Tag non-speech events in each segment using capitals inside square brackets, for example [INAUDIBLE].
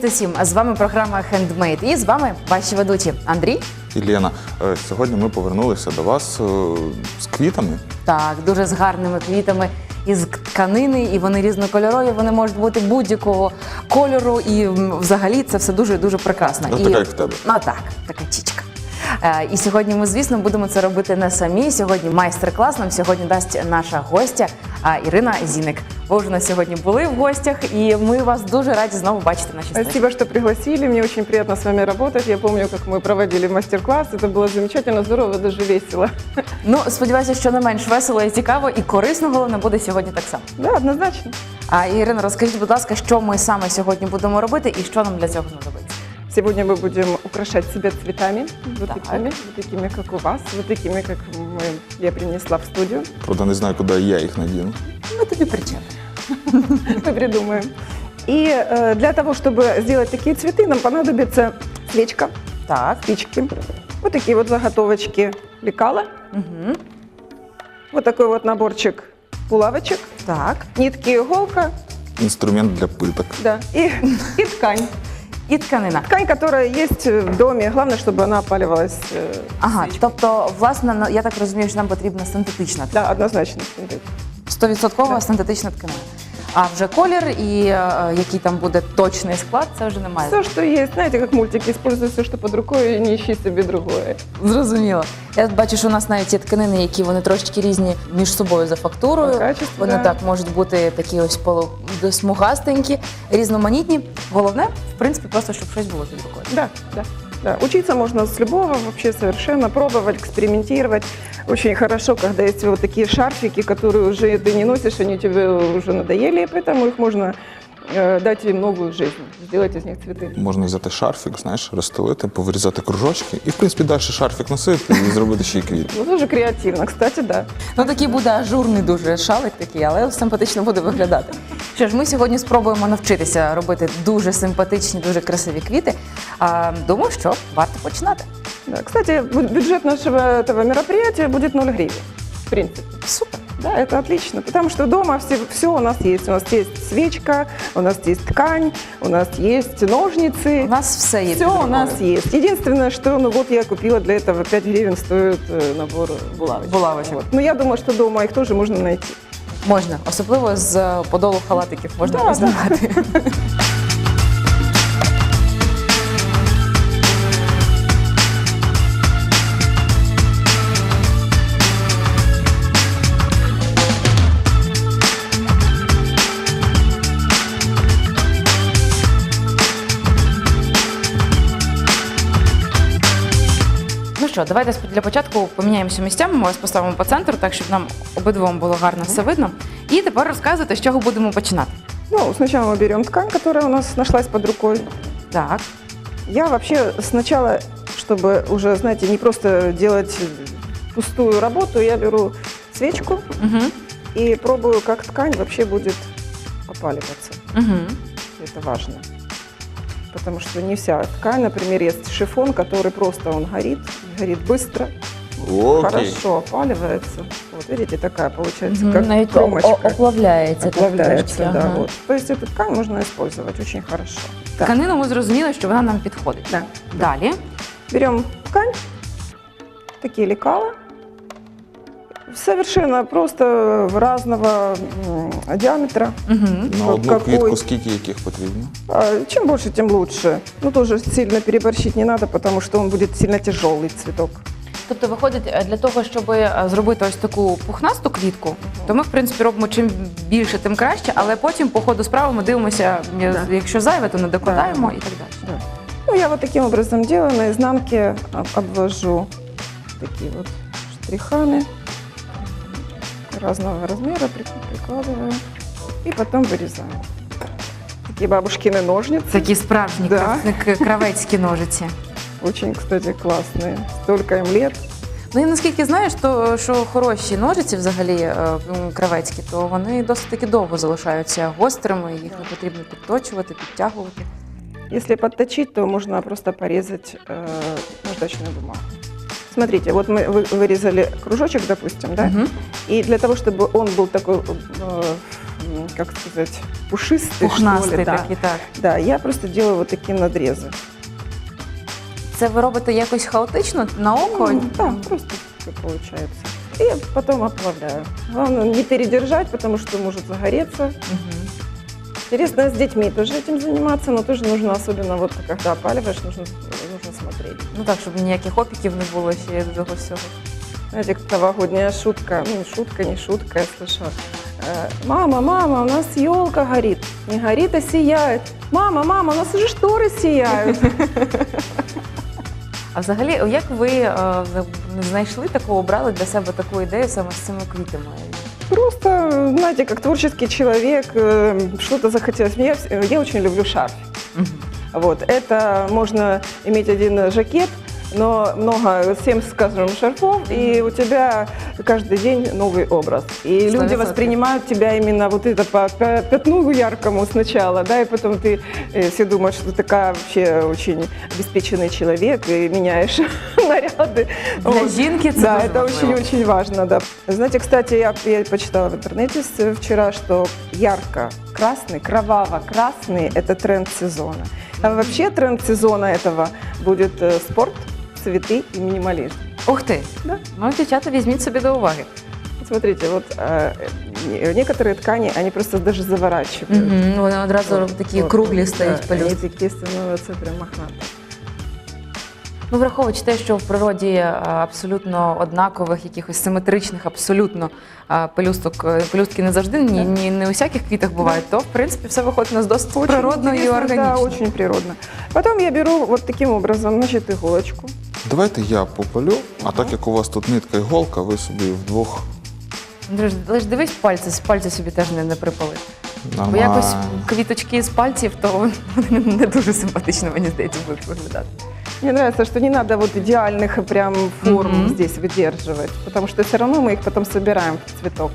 Привіт усім! З вами програма Handmade і з вами ваші ведучі Андрій. І Лена, е, сьогодні ми повернулися до вас е, з квітами. Так, дуже з гарними квітами із тканини, і вони різнокольорові. Вони можуть бути будь-якого кольору, і взагалі це все дуже дуже прекрасно. Ну, і... така, як в тебе. Ну так, така чічка. Е, І сьогодні ми, звісно, будемо це робити не самі. Сьогодні майстер-клас нам сьогодні дасть наша гостя Ірина Зіник. Ви вже на сьогодні були в гостях, і ми вас дуже раді знову бачити в нашій студії. Спасибо, что пригласили. Мне очень приятно с вами работать. Я помню, как мы проводили мастер-класс. Это было замечательно, здорово, даже весело. [LAUGHS] Ну, сподіваюся, що не менш весело і цікаво, і корисно головне буде сьогодні так само. Да, однозначно. А Ірина, розкажіть, будь ласка, що ми саме сьогодні будемо робити і що нам для цього знадобиться? Сегодня мы будем украшать себя цветами. Вот Так. такими, вот такими, как у вас. Вот такими, как мы, я принесла в студию. Правда, не знаю, куди я їх надіну. Ми тобі причем. Мы придумаем. И э, для того, чтобы сделать такие цветы, нам понадобится свечка, Так. спички, вот такие вот заготовочки лекала, Угу. вот такой вот наборчик булавочек, Так. нитки, иголка, Інструмент для питок. да, и, и ткань. І тканина. Ткань, которая есть в доме, главное, чтобы она опаливалась. э, Ага, тобто, власне, на- я так розумію, що нам потрібна синтетична тканина. Да, однозначно. Стовідсоткова Да. синтетична тканина. А вже колір і е, який там буде точний склад, це вже немає. Все, что есть, знаете, как мультики, используй все, что под рукой, и не ищи себе другое. Зрозуміло. Я бачу, що у нас навіть є тканини, які вони трошечки різні між собою за фактурою. По качеству, Вони да. так можуть бути такі ось полусмугастенькі, різноманітні. Головне, в принципі, просто щоб щось було під рукою. Да, да. Да, учиться можно с любого вообще совершенно, пробовать, экспериментировать Очень хорошо, когда есть вот такие шарфики, которые уже ты не носишь, они тебе уже надоели, и поэтому их можно э, дать им новую жизнь, сделать из них цветы. Можна взяти шарфік, знаєш, розстелити, повирізати кружочки і, в принципі, далі шарфік носити і зробити ще й квіт. Ну, тоже креативно, кстати, да. Ну такий буде ажурний дуже шалик такий, але симпатично буде виглядати. Що ж, ми сьогодні спробуємо навчитися робити дуже симпатичні, дуже красиві квіти. А, думаю, що варто починати. да. Кстати, бю- бюджет нашего этого мероприятия будет 0 гривен, в принципе. Супер. Да, это отлично, потому что дома все, все у нас есть. У нас есть свечка, у нас есть ткань, у нас есть ножницы. У нас все є. Все під у рукою. нас есть. Единственное, что, ну вот я купила для этого 5 гривен стоит э, набор булавочек. Булавочек. Вот. Но я думаю, что дома их тоже можно найти. Можна, особливо з е, подолу халатиків можна Да, пізнавати. Ну [LAUGHS] що, давайте спо- для початку поміняємося місцями, ми вас поставимо по центру, так щоб нам обидвом було гарно все видно. І тепер розказуйте, з чого будемо починати. Ну, сначала мы берем ткань, которая у нас нашлась под рукой. Так. Я вообще сначала, чтобы уже, знаете, не просто делать пустую работу, я беру свечку Угу. и пробую, как ткань вообще будет опаливаться. Угу. Это важно. Потому что не вся ткань, например, есть шифон, который просто он горит, горит быстро, Окей. хорошо опаливается. Вот видите, такая получается, как Навіть о- кромочка. оплавляється. так Оплавляется, трошки, да. ага. Вот. То есть эту ткань можно использовать очень хорошо. Так, Тканину ми зрозуміли, що вона нам підходить. да. Далі. Берем ткань, такие лекала, совершенно просто разного м, диаметра. Угу. На Вот одну какой? квітку скільки яких потрібно? А, Чем больше, тем лучше. Ну, тоже сильно переборщить не надо, потому что он будет сильно тяжелый цветок. Тобто, виходить, е, для того, щоб е, зробити ось таку пухнасту квітку, то ми, в принципі, робимо чим більше, тим краще, але потім по ходу справи ми дивимося, е, Да. якщо зайве, то не докладаємо і так далі. Ну, я вот таким образом делаю, на изнанке об- обвожу такие вот штрихами разного размера, при- прикладываю и потом вырезаю. Такие бабушкины ножницы, Такі справжні Да. крав- кравецькі ножиці. [LAUGHS] очень, кстати, классные. Столько им лет. Ну і наскільки знаєш, то що хороші ножиці взагалі е, м, кравецькі, то вони досить таки довго залишаються гострими, їх не потрібно підточувати, підтягувати. Если подточить, то можно просто порезать э, наждачную бумагу. Смотрите, вот мы вы- вырезали кружочек, допустим, да? Мгм. И для того, чтобы он был такой э, как сказать, пушистый, что Пухнастий ли. Да. такий, так. да, я просто делаю вот такие надрезы. Це ви робите якось хаотично на око? Ну, да, просто как получается. И потом оплавляю. Главное не передержать, потому что может загореться. Мгм. Интересно с детьми тоже этим заниматься, но тоже нужно, особенно вот когда опаливаешь, нужно смотреть. Ну так, щоб ніяких опіків не було ще до того всього. Знаете, как новогодняя шутка, ну, шутка, не шутка, я слышала. Э, Мама, мама, у нас елка горит. Не горит, а сияет. Мама, мама, у нас уже шторы сияют. А взагалі, як ви е, знайшли таку, обрали для себе таку ідею саме з цими квітами? Просто, знаете, как творческий человек, э, что-то захотелось. Я, вс- я очень люблю шарф. Мгм. Вот, это можно иметь один жакет, но много, семь, скажем, шарфов, и у тебя каждый день новый образ. И люди воспринимают тебя именно вот это по пя- пятну яркому сначала, да, и потом ты э, все думают, что ты такая вообще очень обеспеченный человек и меняешь [LAUGHS] наряды. Для Вот. Да, это очень-очень важно, да. Знаете, кстати, я, я почитала в интернете вчера, что ярко-красный, кроваво-красный – это тренд сезона. А вообще тренд сезона этого будет э, спорт, цветы и минимализм. Ух ти! Да. Ну, дівчата, візьміть собі до уваги. Вот Смотрите, вот э, не- некоторые ткани, они просто даже заворачивают. Угу. Вони одразу Вот, такі вот, круглі да, стають Они пелюстки. такие становятся прям мохнатые. Ну, враховуючи те, що в природі е, абсолютно однакових, якихось симетричних, абсолютно е, пелюсток, е, пелюстки не завжди, ні, ні, не у всяких квітах бувають, то в принципі все виходить у нас досить Очень природно і интересно, органічно. Да, очень природно. Потом я беру вот таким образом, значит, иголочку. Давайте я попалю, а так як у вас тут нитка і голка, ви собі вдвох Андрюш, лиш дивись пальці, з пальці собі теж не, не припали. Бо нормально. якось квіточки з пальців, то [LAUGHS] вони не дуже симпатично, мені здається, будуть виглядати. Мне нравится, что не надо вот идеальных прям форм Мгм. здесь выдерживать, потому что все равно мы их потом собираем в цветок.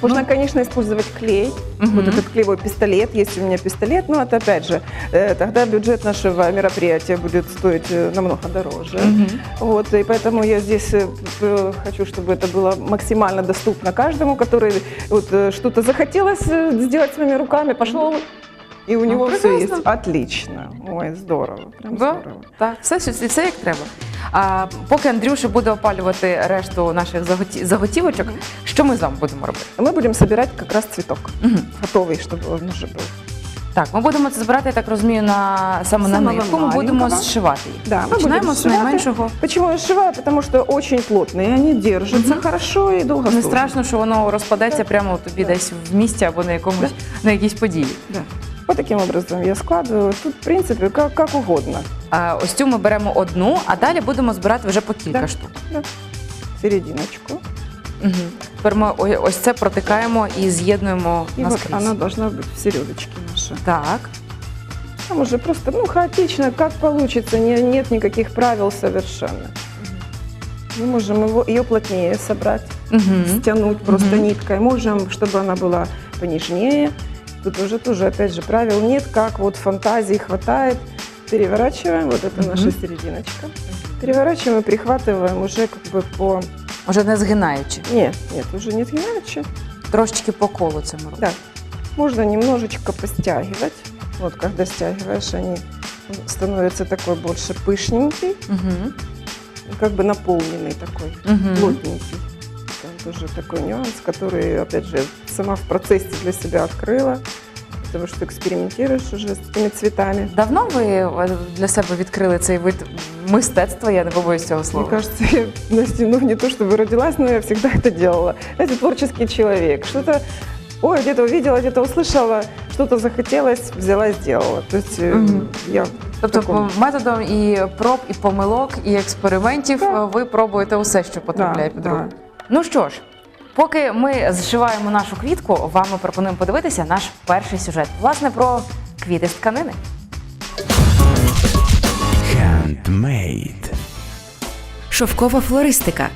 Можно, Ну. конечно, использовать клей, Мгм. вот этот клеевой пистолет, есть у меня пистолет, но это опять же, э, тогда бюджет нашего мероприятия будет стоить э, намного дороже. Мгм. Вот, и поэтому я здесь э, э, хочу, чтобы это было максимально доступно каждому, который вот э, что-то захотелось э, сделать своими руками, пошел, и у Ну, него все прекрасно. есть. Отлично. Ой, здорово. Прям Да, здорово. так, все, все, все як треба. А поки Андрюша буде опалювати решту наших заготі- заготівочок, що ми з вами будемо робити? Мы будем собирать как раз цветок, Мгм. готовый, чтобы он уже был. Так, ми будемо це збирати, я так розумію, на саме на Самого нитку. Ми будемо маленького. зшивати їх. Да, мы Починаємо будем з сшивать. найменшого. Почему я сшиваю? Потому что очень плотные, они держатся Мгм. хорошо и долго Не служат. страшно, що воно розпадеться Да. прямо тобі Да. десь в місті або на якомусь на якійсь події. Да. Вот таким образом я складываю. Тут, в принципе, как, как угодно. А ось цю ми беремо одну, а далі будемо збирати вже по кілька Да. штук. Серединочку. Угу. Тепер ми о- ось це протикаємо і з'єднуємо И вот наскрізь. она должна быть в середочке наша. Так. Там уже просто, ну, хаотично, как получится, не, нет никаких правил совершенно. Мы можем его, ее плотнее собрать, Угу. стянуть просто Мгм. ниткой. Можем, чтобы она была понежнее. Тут уже тоже, опять же, правил нет, как вот фантазии хватает. Переворачиваем, вот это Мгм. наша серединочка. Переворачиваем и прихватываем уже как бы по... Уже не згинаючи. Нет, нет, уже не иначе. Трошечки по колу робимо. Да. Можно немножечко постягивать. Вот когда стягиваешь, они становятся такой больше пышненький, Угу. как бы наполненный такой, Угу. плотненький. Там тоже такой нюанс, который, опять же, сама в процессе для себя открыла, потому что экспериментируешь уже с этими цветами. Давно ви е, для себе відкрили цей вид мистецтва, я не побоюсь цього Мне слова. кажется, я, Настя, ну не то чтобы родилась, но я всегда это делала. Знаете, творческий человек. Что-то, ой, где-то увидела, где-то услышала, что-то захотелось, взяла, сделала. То есть э, Мгм. я в Тобто таком- методом і проб, і помилок, і експериментів Так. е, ви пробуєте усе, що потрапляє Да, під да. Ну що ж, поки ми зшиваємо нашу квітку, вам ми пропонуємо подивитися наш перший сюжет. Власне, про квіти з тканини. Handmade. Шовкова флористика.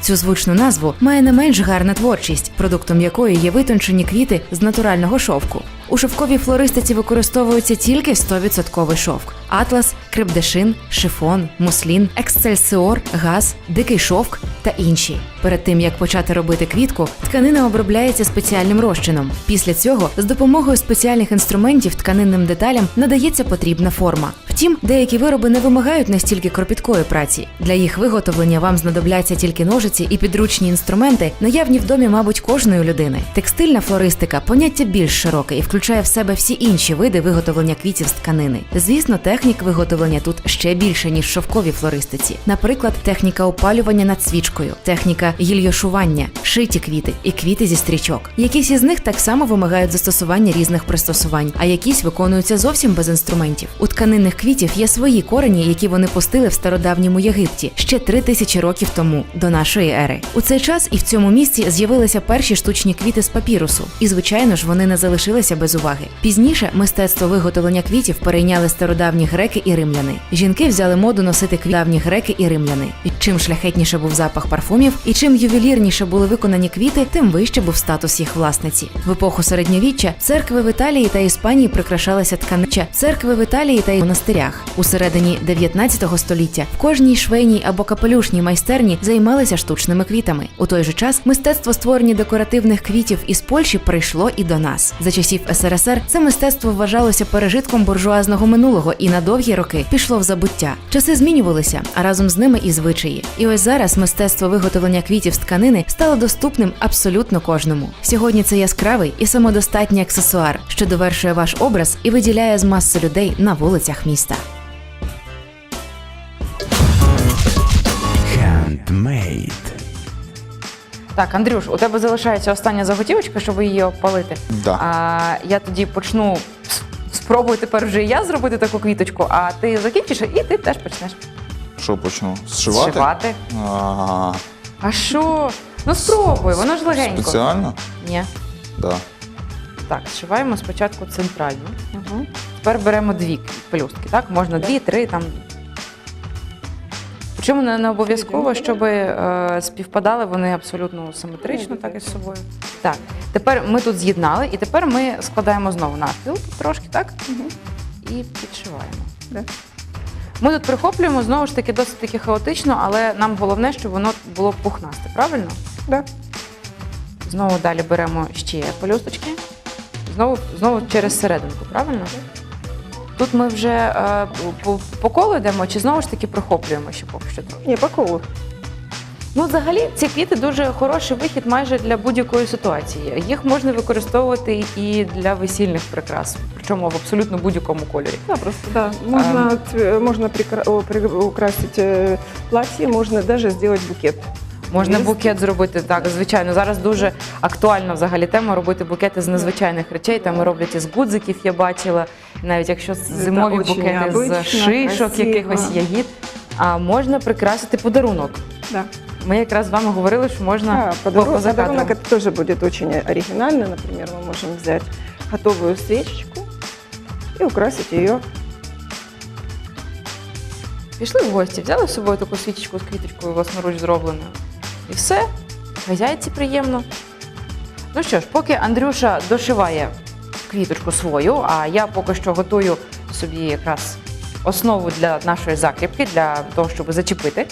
Цю звучну назву має не менш гарна творчість, продуктом якої є витончені квіти з натурального шовку. У шовковій флористиці використовується тільки 100% шовк: атлас, крепдешин, шифон, муслін, ексцельсіор, газ, дикий шовк та інші. Перед тим як почати робити квітку, тканина обробляється спеціальним розчином. Після цього з допомогою спеціальних інструментів тканинним деталям надається потрібна форма. Втім, деякі вироби не вимагають настільки кропіткої праці. Для їх виготовлення вам знадобляться тільки ножиці і підручні інструменти, наявні в домі, мабуть, кожної людини. Текстильна флористика поняття більш широке і включає в себе всі інші види виготовлення квітів з тканини. Звісно, технік виготовлення тут ще більше ніж в шовковій флористиці. Наприклад, техніка опалювання над свічкою, техніка гільйошування, шиті квіти і квіти зі стрічок. Якісь із них так само вимагають застосування різних пристосувань, а якісь виконуються зовсім без інструментів. У тканинних квітів є свої корені, які вони пустили в стародавньому Єгипті ще три тисячі років тому до нашої ери. У цей час і в цьому місці з'явилися перші штучні квіти з папірусу, і звичайно ж вони не залишилися без уваги. Пізніше мистецтво виготовлення квітів перейняли стародавні греки і римляни. Жінки взяли моду носити квіти давні греки і римляни. Чим шляхетніше був запах парфумів, і чим ювелірніше були виконані квіти, тим вище був статус їх власниці. В епоху середньовіччя церкви в Італії та Іспанії прикрашалися тканича. Церкви в Італії та монастирях. У середині 19 століття в кожній швейній або капелюшній майстерні займалися штучними квітами. У той же час мистецтво створення декоративних квітів із Польщі прийшло і до нас. За часів СРСР це мистецтво вважалося пережитком буржуазного минулого і на довгі роки пішло в забуття. Часи змінювалися, а разом з ними і звичаї. І ось зараз мистецтво виготовлення квітів з тканини стало доступним абсолютно кожному. Сьогодні це яскравий і самодостатній аксесуар, що довершує ваш образ і виділяє з маси людей на вулицях міста. Handmade. Так, Андрюш, у тебе залишається остання заготівочка, щоб її опалити. Да. А, я тоді почну спробую тепер вже я зробити таку квіточку, а ти закінчиш і ти теж почнеш Що почну? Зшивати? зшивати. А, А що? Ну спробуй, воно ж легенько. спеціально? Ні. Да. Так, зшиваємо спочатку центральну. Угу. Тепер беремо дві пелюстки, так? Можна дві, три там. Причому не, не обов'язково, щоб е, співпадали вони абсолютно симетрично, так із собою. Так, тепер ми тут з'єднали, і тепер ми складаємо знову навпіл трошки, так? І підшиваємо. Да. Ми тут прихоплюємо знову ж таки досить таки хаотично, але нам головне, щоб воно було пухнасте, правильно? Да. Знову далі беремо ще пелюсточки. Знову, знову через серединку, правильно? Тут ми вже е, по, по колу йдемо, чи знову ж таки прохоплюємо ще поки що трохи? Не, по колу. Ну, взагалі, ці квіти дуже хороший вихід майже для будь-якої ситуації. Їх можна використовувати і для весільних прикрас, причому в абсолютно будь-якому кольорі. Да, просто, да. Можно, цве- можно прикра- о, при- украсить э, платье, можно даже сделать букет. Можна Є. букет зробити так, звичайно. Зараз дуже актуальна взагалі тема робити букети з незвичайних речей. Там роблять із гудзиків, я бачила. Навіть якщо зимові очень букети з шишок, красиво. якихось ягід. А можна прикрасити подарунок. Да. Ми якраз з вами говорили, що можна А, по- подарунок, поза кадром. подарунок это тоже будет очень оригинально. Например, мы можем взять готовую свечечку и украсить ее. Пішли в гості, взяли з собою таку свічечку з квіточкою власноруч зробленою. І все, хазяйці приємно. Ну що ж, поки Андрюша дошиває квіточку свою, а я поки що готую собі якраз основу для нашої закріпки, для того, щоб зачепити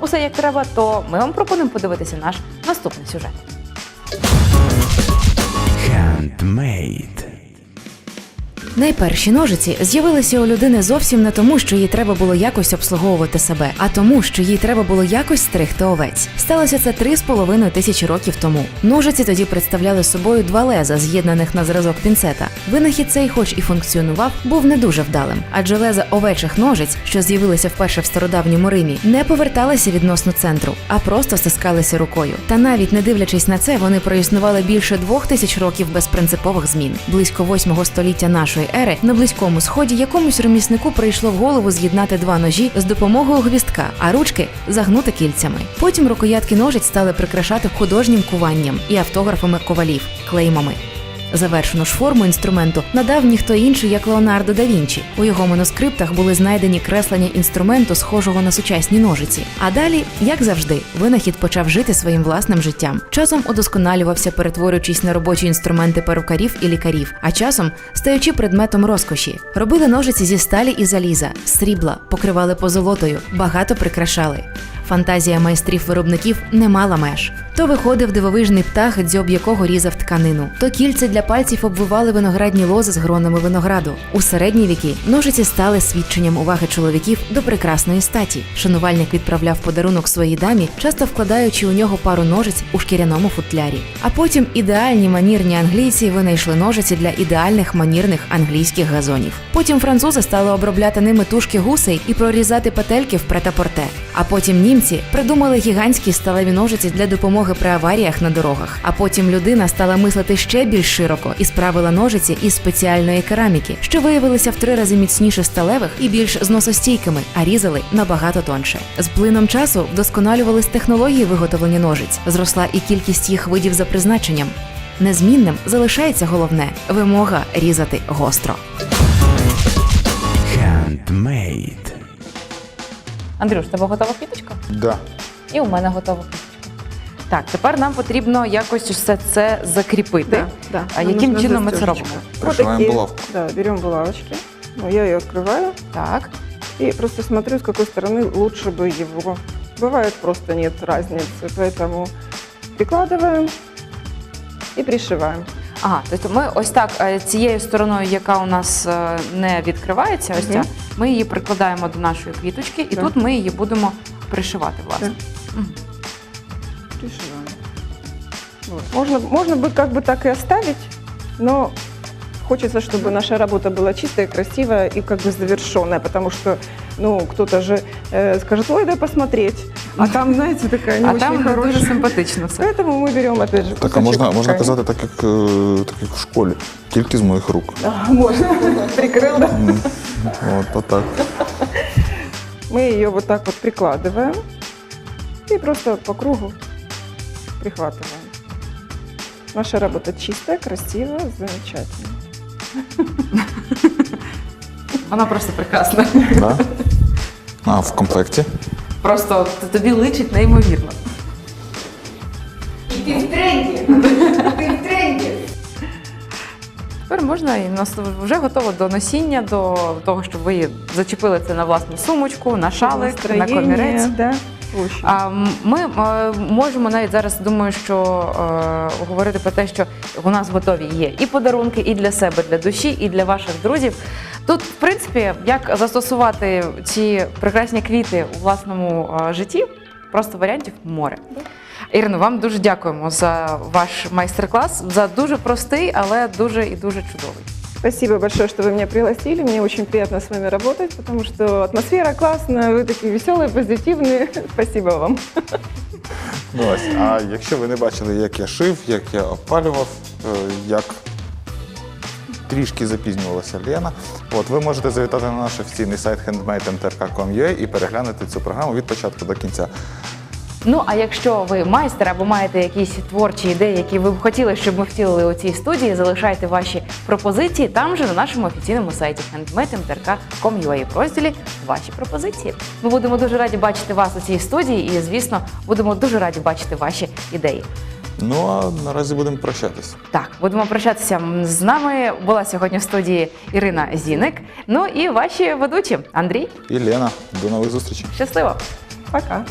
усе як треба, то ми вам пропонуємо подивитися наш наступний сюжет. Handmade. Найперші ножиці з'явилися у людини зовсім не тому, що їй треба було якось обслуговувати себе, а тому, що їй треба було якось стригти овець. Сталося це три з половиною тисячі років тому. Ножиці тоді представляли собою два леза, з'єднаних на зразок пінцета. Винахід цей, хоч і функціонував, був не дуже вдалим, адже леза овечих ножиць, що з'явилися вперше в стародавньому Римі, не поверталися відносно центру, а просто стискалися рукою. Та навіть не дивлячись на це, вони проіснували більше двох тисяч років без принципових змін. Близько восьмого століття нашої ери на близькому сході якомусь реміснику прийшло в голову з'єднати два ножі з допомогою гвістка, а ручки загнути кільцями. Потім рукоятки ножиць стали прикрашати художнім куванням і автографами ковалів, клеймами. Завершену ж форму інструменту надав ніхто інший, як Леонардо да Вінчі. У його манускриптах були знайдені креслення інструменту, схожого на сучасні ножиці. А далі, як завжди, винахід почав жити своїм власним життям. Часом удосконалювався, перетворюючись на робочі інструменти перукарів і лікарів, а часом стаючи предметом розкоші. Робили ножиці зі сталі і заліза, срібла, покривали позолотою, багато прикрашали. Фантазія майстрів-виробників не мала меж. То виходив дивовижний птах, дзьоб якого різав тканину, то кільце для пальців обвивали виноградні лози з гронами винограду. У середні віки ножиці стали свідченням уваги чоловіків до прекрасної статі. Шанувальник відправляв подарунок своїй дамі, часто вкладаючи у нього пару ножиць у шкіряному футлярі. А потім ідеальні манірні англійці винайшли ножиці для ідеальних манірних англійських газонів. Потім французи стали обробляти ними тушки гусей і прорізати петельки в претапорте. А потім німці придумали гігантські сталеві ножиці для допомоги при аваріях на дорогах. А потім людина стала мислити ще більш широко і справила ножиці із спеціальної кераміки, що виявилися в три рази міцніше сталевих і більш зносостійкими, а різали набагато тонше. З плином часу вдосконалювались технології виготовлення ножиць, зросла і кількість їх видів за призначенням. Незмінним залишається головне вимога різати гостро. Handmade. Андрюш, тебе готова квіточка? Да. І у мене готова квіточка. Так, тепер нам потрібно якось все це закріпити. Да, да. А Нам яким нужна чином ми це застежечка. робимо? Вот Пришиваем такие, булавку. Да, берем булавочки. Ну, я ее открываю Так. и просто смотрю, с какой стороны лучше бы его. Бывает просто нет разницы, поэтому прикладываем и пришиваем. Ага, тобто ми ось так е, цією стороною, яка у нас е, не відкривається, ось ця, Мгм. ми її прикладаємо до нашої квіточки, і Да. тут ми її будемо пришивати, власне. Мгм. Пришиваем. Вот. Можно, можно бы как бы так и оставить, но хочется, чтобы наша работа была чистая, красивая и как бы завершенная, потому что, ну, кто-то же э, скажет, ой, дай посмотреть, а там, знаете, такая не А очень там дуже хорошая. симпатично все. Поэтому мы берем, опять же, Так, а кусочек можна, можна ткани. казати, так як, е, так як в школі, тільки з моїх рук. Да, можно. [LAUGHS] Прикрыл, да? От, отак. Мы ее вот так вот прикладываем и просто по кругу прихватываем. Наша работа чистая, красивая, замечательная. Вона просто прекрасна. Да? А, в комплекті. Просто тобі личить неймовірно. Ти в тренді. Тепер можна і нас вже готово до носіння, до того, щоб ви зачепили це на власну сумочку, на шалик, на комірець. Да. А ми можемо навіть зараз думаю, що е, говорити про те, що у нас готові є і подарунки, і для себе, для душі, і для ваших друзів. Тут, в принципі, як застосувати ці прекрасні квіти у власному е, житті, просто варіантів море. Ірино, вам дуже дякуємо за ваш майстер-клас, за дуже простий, але дуже і дуже чудовий. Спасибо большое, что вы меня пригласили. Мне очень приятно с вами работать, потому что атмосфера классная, вы такие веселые, позитивные. [LAUGHS] Спасибо вам. Ну, ось. А якщо ви не бачили, як я шив, як я опалював, е, як трішки запізнювалася Лена, от ви можете завітати на наш офіційний сайт handmade.mtrk.com.ua і переглянути цю програму від початку до кінця. Ну а якщо ви майстер або маєте якісь творчі ідеї, які ви б хотіли, щоб ми втілили у цій студії, залишайте ваші пропозиції там же на нашому офіційному сайті handmade.mtrk.com.ua в розділі Ваші пропозиції. Ми будемо дуже раді бачити вас у цій студії, і звісно, будемо дуже раді бачити ваші ідеї. Ну а наразі будемо прощатись. Так, будемо прощатися з нами. Була сьогодні в студії Ірина Зіник. Ну і ваші ведучі Андрій. І Лена, до нових зустрічей. Щасливо! Пока.